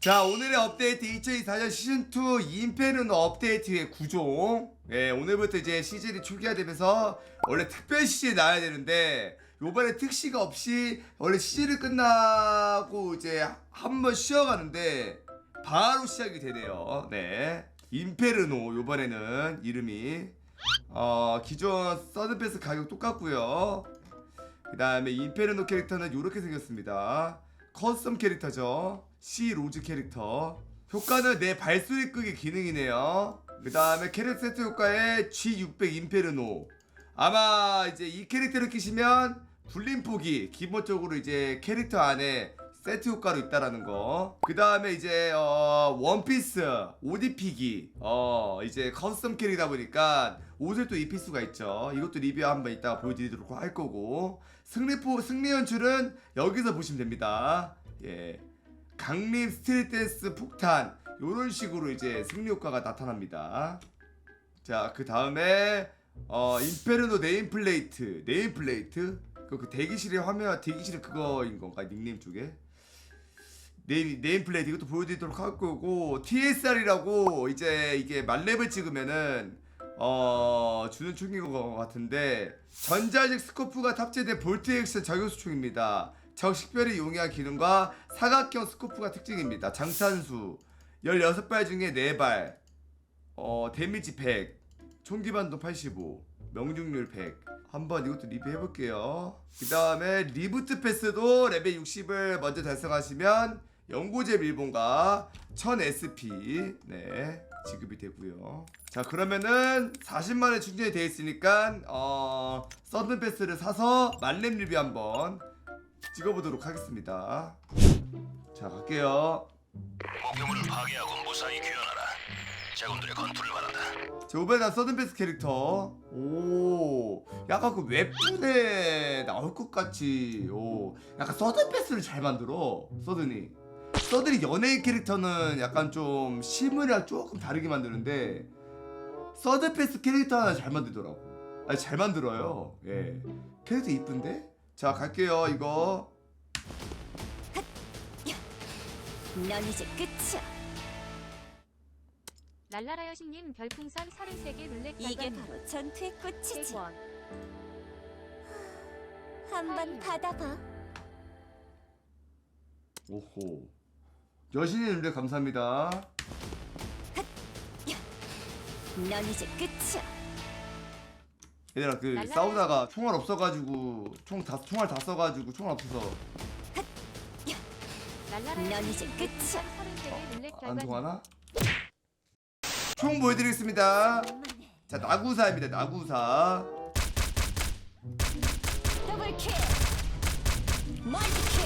자 오늘의 업데이트 2024년 시즌2 인페르노 업데이트의 구종. 예 오늘부터 이제 시즌이 초기화되면서 원래 특별 시즌이 나와야 되는데 요번에 특시가 없이 원래 시즌이 끝나고 이제 한 번 쉬어가는데 바로 시작이 되네요. 네. 인페르노 요번에는 이름이 어 기존 서든패스 가격 똑같고요. 그 다음에 인페르노 캐릭터는 이렇게 생겼습니다. 커스텀 캐릭터죠. C 로즈 캐릭터. 효과는 내 발소리 끄기 기능이네요. 그 다음에 캐릭터 세트 효과에 G600 인페르노. 아마 이제 이 캐릭터를 끼시면 불림포기 기본적으로 이제 캐릭터 안에 세트 효과로 있다라는 거. 그 다음에 이제 어 원피스 옷 입히기. 어 이제 커스텀 캐릭이다 보니까 옷을 또 입힐 수가 있죠. 이것도 리뷰 한번 이따가 보여드리도록 할 거고 승리포 승리 연출은 여기서 보시면 됩니다. 예. 강림 스트릿 댄스 폭탄 이런 식으로 이제 승리 효과가 나타납니다. 자, 그 다음에 어 인페르노 네임플레이트, 네임플레이트 그, 그 대기실의 화면 대기실 그거인 건가 닉네임 쪽에 네임 네임플레이트 이것도 보여드리도록 할 거고 TSR이라고 이제 이게 만렙을 찍으면은 어 주는 총인 것 같은데 전자식 스코프가 탑재된 볼트 액션 저격수총입니다. 적 식별을 이용한 기능과 사각형 스코프가 특징입니다. 장탄수 16발 중에 4발 어 데미지 100 총기반도 85 명중률 100 한번 이것도 리뷰해볼게요 그 다음에 리부트 패스도 레벨 60을 먼저 달성하시면 연고제 밀봉과 1000 SP 네 지급이 되고요 자 그러면은 40만원 충전이 되어 있으니까 어 서든 패스를 사서 만렙 리뷰 한번 찍어보도록 하겠습니다 자 갈게요 목표물을 파괴하고 무사히 귀환하라. 자군들의 건투를 바란다. 자, 이번에 난 서든베스 캐릭터. 오, 약간 그 웹툰에 나올 것 같이. 오, 약간 서든베스를 잘 만들어. 서든이. 서든이 연예인 캐릭터는 약간 좀 실물이랑 조금 다르게 만드는데 서든패스 캐릭터 하나 잘 만들더라고. 아니 잘 만들어요. 예, 캐릭터 이쁜데? 자 갈게요 이거. 넌 이제 끝이야. 랄라라 여신님 별풍선 33개 룰렛 이게. 바로 전투의. 100원. 한번 받아봐. 오호. 여신님들 감사합니다. 넌 이제 끝이야. 얘들아 그. 싸우다가 총알 없어가지고 총다 총알 다 써가지고 총알 없어서 넌 이제 끝이야. 별풍선 33개 룰렛 안. 통하나? 총 보여드리겠습니다. 자 나구사입니다. 나구사. 더블 킬. 멀티킬. 멀티킬.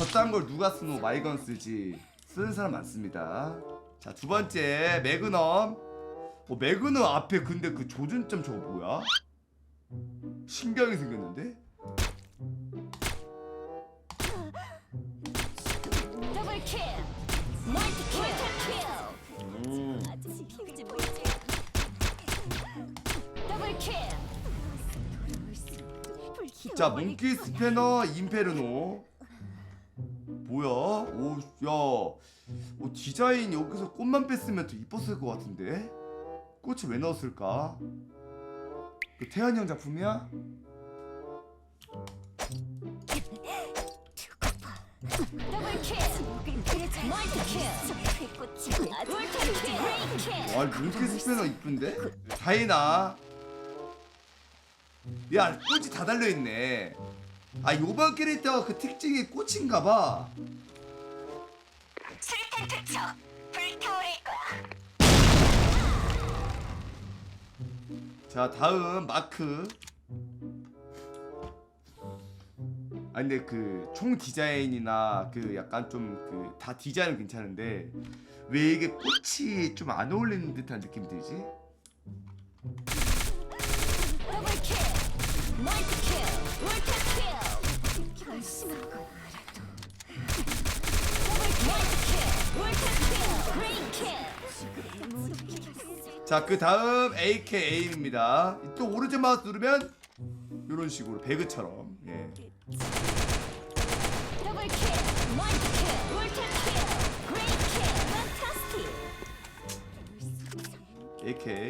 저딴 걸 누가 쓰노 마이건 쓰지. 쓰는 사람 많습니다. 자 두 번째 매그넘. 어 매그넘 앞에 근데 그 조준점 저거 뭐야? 신기하게 생겼는데? 음. 자 몽키 스패너 인페르노 뭐야? 오, 야, 오, 디자인 여기서 꽃만 뺐으면 더 이뻤을 것 같은데 꽃을 왜 넣었을까? 그 태환이 형 작품이야? 와, 몽키 스패너 이쁜데? 다이나. 야, 꽃이 다 달려 있네. 아, 요번 캐릭터 그 특징이 꽃인가봐. 수류탄 투척. 불타오를 거야. 자 다음 마크 아니 근데 그 총 디자인이나 그 약간 좀 그 다 디자인은 괜찮은데 왜 이게 꽃이 좀 안 어울리는 듯한 느낌 들지? 더블 킬. 멀티 자, 그 다음 AKA입니다. 또 오른쪽 마우스 누르면 이런 식으로 배그처럼. 예. 이렇게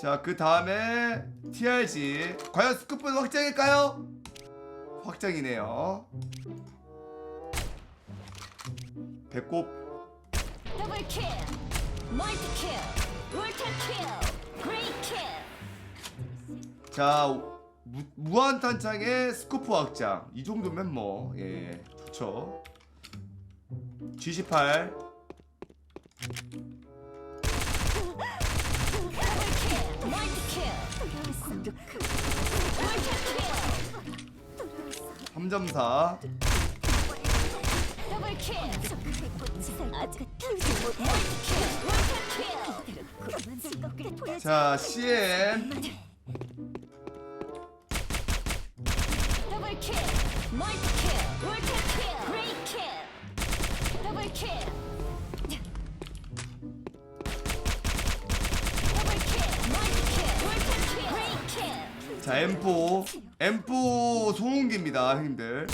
자, 그 다음에 TRG. 과연 스쿠프 확장일까요? 확장이네요. 배꼽. 더블 킬 멀티 킬 울타 킬 그레이 킬 자 무, 무한탄창의 스코프 확장. 이 정도면 뭐예 좋죠. G18 더블킬 멀티킬 울타킬 3.4 더블킬 자 그레이킬 자 M4 M4 소음기입니다 형님들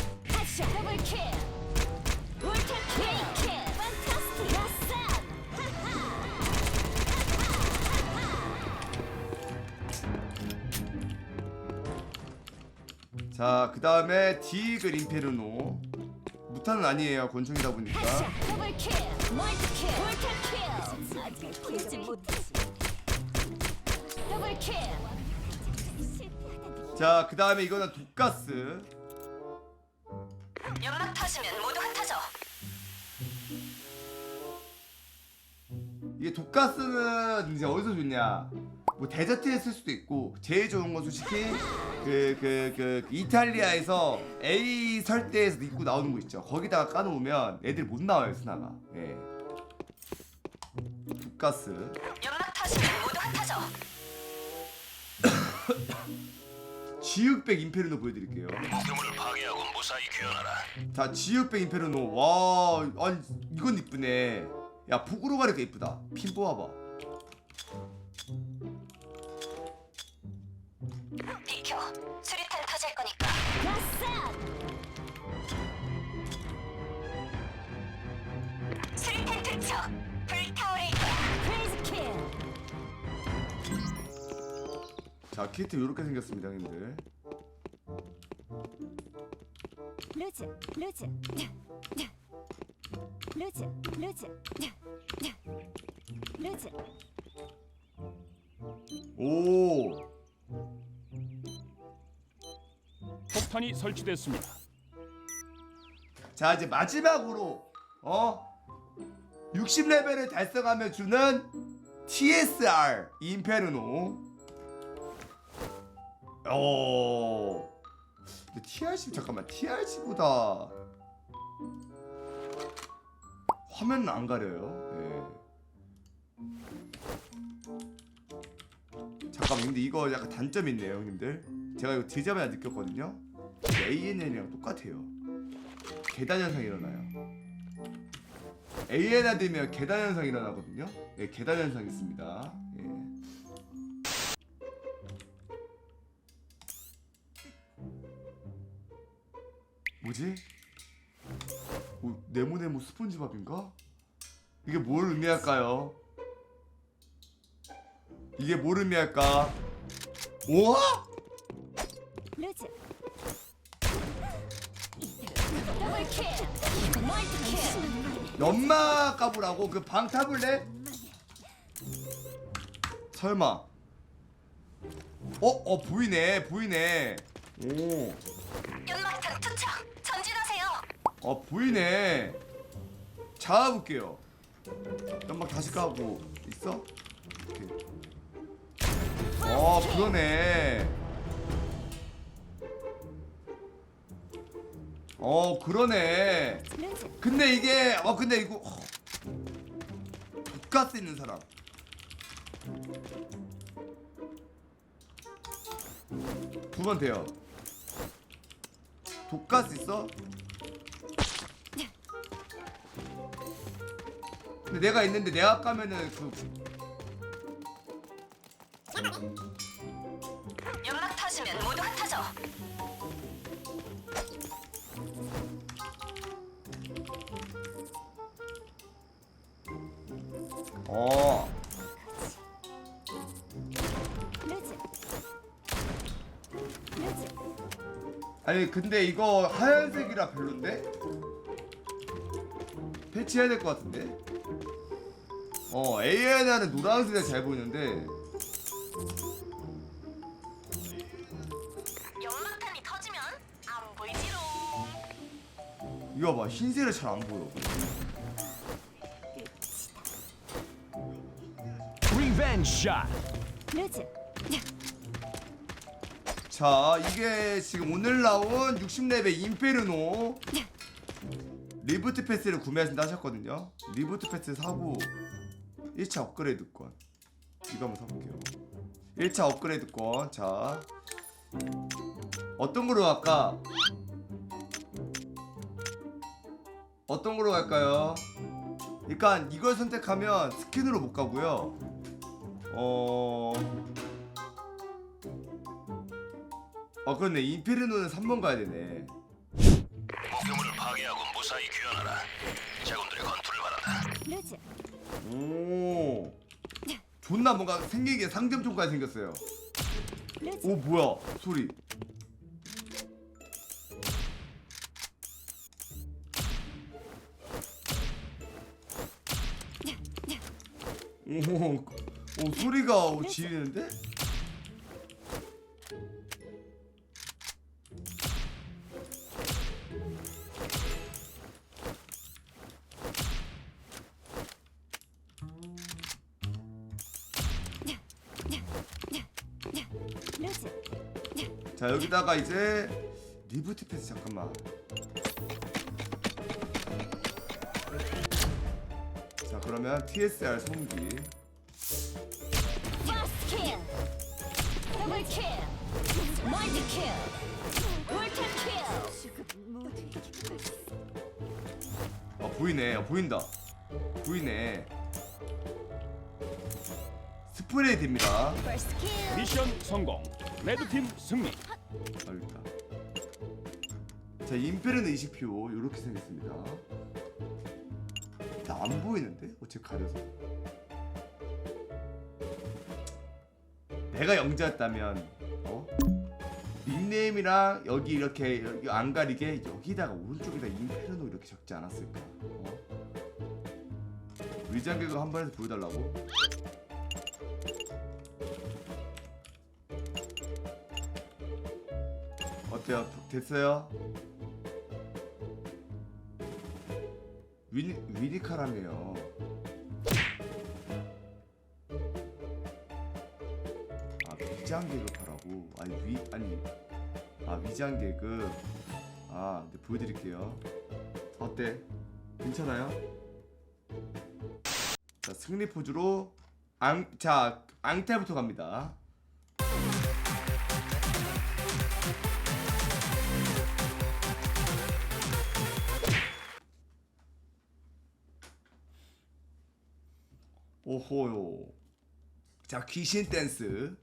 자 그 다음에 디글 임페르노. 무탄은 아니에요 권총이다 보니까. 자 그 다음에 이거는 독가스. 연막 타시면 모두 흩어져. 이게 독가스는 이제 어디서 좋냐? 뭐 데저트에 쓸 수도 있고 제일 좋은 건 솔직히 그 그 그 이탈리아에서 A 설대에서 입고 나오는 거 있죠. 거기다가 까놓으면 애들 못 나와요 스나가. 예. 독가스. 연막 타시면 모두 흩어져 지읒백 임페르노 보여드릴게요. 목표물을 파괴하고 무사히 귀환하라. 자 지읒백 임페르노 와 아니 이건 이쁘네. 야 북으로 가니까 이쁘다. 핀 뽑아봐. 수리탄 터질 거니까. 라산 수리탄 투척 불타오를 거야. 크레이지 킬자 키트 이렇게 생겼습니다 형님들. 루즈 루즈. 루즈 루즈. 루즈. 오. 폭탄이 설치됐습니다. 자 이제 마지막으로 어? 60레벨을 달성하면 주는 TSR 인페르노. 어. TRC 잠깐만 TRC보다 화면은 안 가려요? 예. 잠깐만 근데 이거 약간 단점이 있네요 형님들. 제가 이거 디자마자 느꼈거든요 ANN이랑 똑같아요 계단 현상 일어나요. ANA 되면 계단 현상 일어나거든요. 네, 계단 현상 있습니다. 예. 뭐지? 오, 네모네모 스폰지밥인가? 이게 뭘 의미할까요? 이게 뭘 의미할까? 우와! 루즈 더블킬 멀티킬 연마 까부라고 그방 타블렛? 설마 어? 어 보이네 보이네 오. 연막탄 투척 전진하세요 어 보이네 잡아볼게요 연막 다시 까고 있어? 오케이. 어 그러네 어 그러네. 근데 이게 어 근데 이거 어, 독가스 있는 사람. 두 번 돼요. 독가스 있어? 근데 내가 있는데 내가 까면은 그 아니 근데 이거 하얀색이라 별론데? 패치해야 될 것 같은데? 어 ANR은 노란색이 잘 보이는데 연막탄이 터지면 안 보이지롱. 이거 봐 흰색이 잘 안 보여 리벤지 샷. 루즈. 자 이게 지금 오늘 나온 60레벨 임페르노. 리부트 패스를 구매하신다 하셨거든요. 리부트 패스 사고 1차 업그레이드권. 이거 한번 사볼게요. 1차 업그레이드권. 자 어떤 거로 할까? 어떤 거로 갈까요? 그러니까 이걸 선택하면 스킨으로 못 가고요. 어... 아 그렇네 인페르노는 3번 가야 되네 목표물을 파괴하고 무사히 귀환하라. 제군들의 건투를 바란다. 루즈. 오 존나 뭔가 생긴 게 상점총까지 생겼어요 루즈. 오 뭐야 소리 오, 오 소리가 오, 지리는데? 자 여기다가 이제 리부트 패스 잠깐만. 자 그러면 TSR 킬. 아 보이네. 아, 보인다. 보이네. 스프레이 됩니다. 미션 성공. 레드팀 승리. 자 인페르는 20표 이렇게 생겼습니다 나 안 보이는데? 어째 가려서 내가 영자였다면 어? 닉네임이랑 여기 이렇게 여기 안 가리게 여기다가 오른쪽에다 인페르노 이렇게 적지 않았을까 어? 위장 개그 한 번에서 보여달라고? 어때요? 됐어요? 위니, 위니카라며요. 아 위장 개그하라고? 아니 위 아니 아 위장 개그 아 네, 보여드릴게요. 어때? 괜찮아요? 자 승리 포즈로 앙, 자 앙탈부터 갑니다 오호요. 자, 귀신 댄스.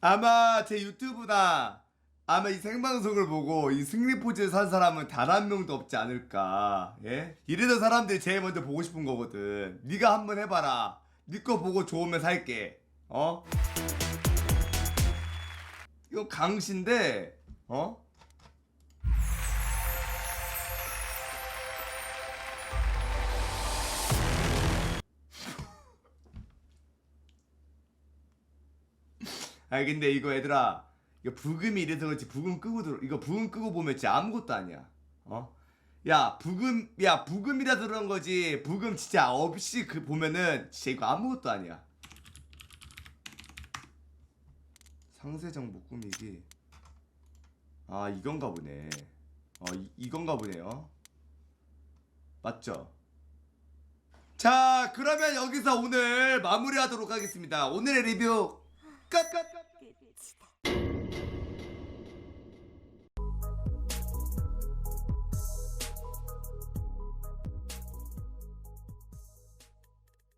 아마 제 유튜브나 아마 이 생방송을 보고 이 승리 포즈를 산 사람은 단 한 명도 없지 않을까. 예? 이래서 사람들이 제일 먼저 보고 싶은 거거든. 네가 한번 해봐라. 네 거 보고 좋으면 살게. 어? 이거 강신데, 어? 아 근데 이거 얘들아 이거 부금이 이래서 그렇지 부금 끄고 들어 이거 부금 끄고 보면 진짜 아무것도 아니야. 어? 야 부금 야 부금이라 그런 거지. 부금 진짜 없이 그 보면은 진짜 이거 아무것도 아니야. 상세 정보 꾸미기 아 이건가 보네. 어 이, 이건가 보네요 맞죠? 자 그러면 여기서 오늘 마무리하도록 하겠습니다. 오늘의 리뷰 끝! 끝! 끝! 끝이다.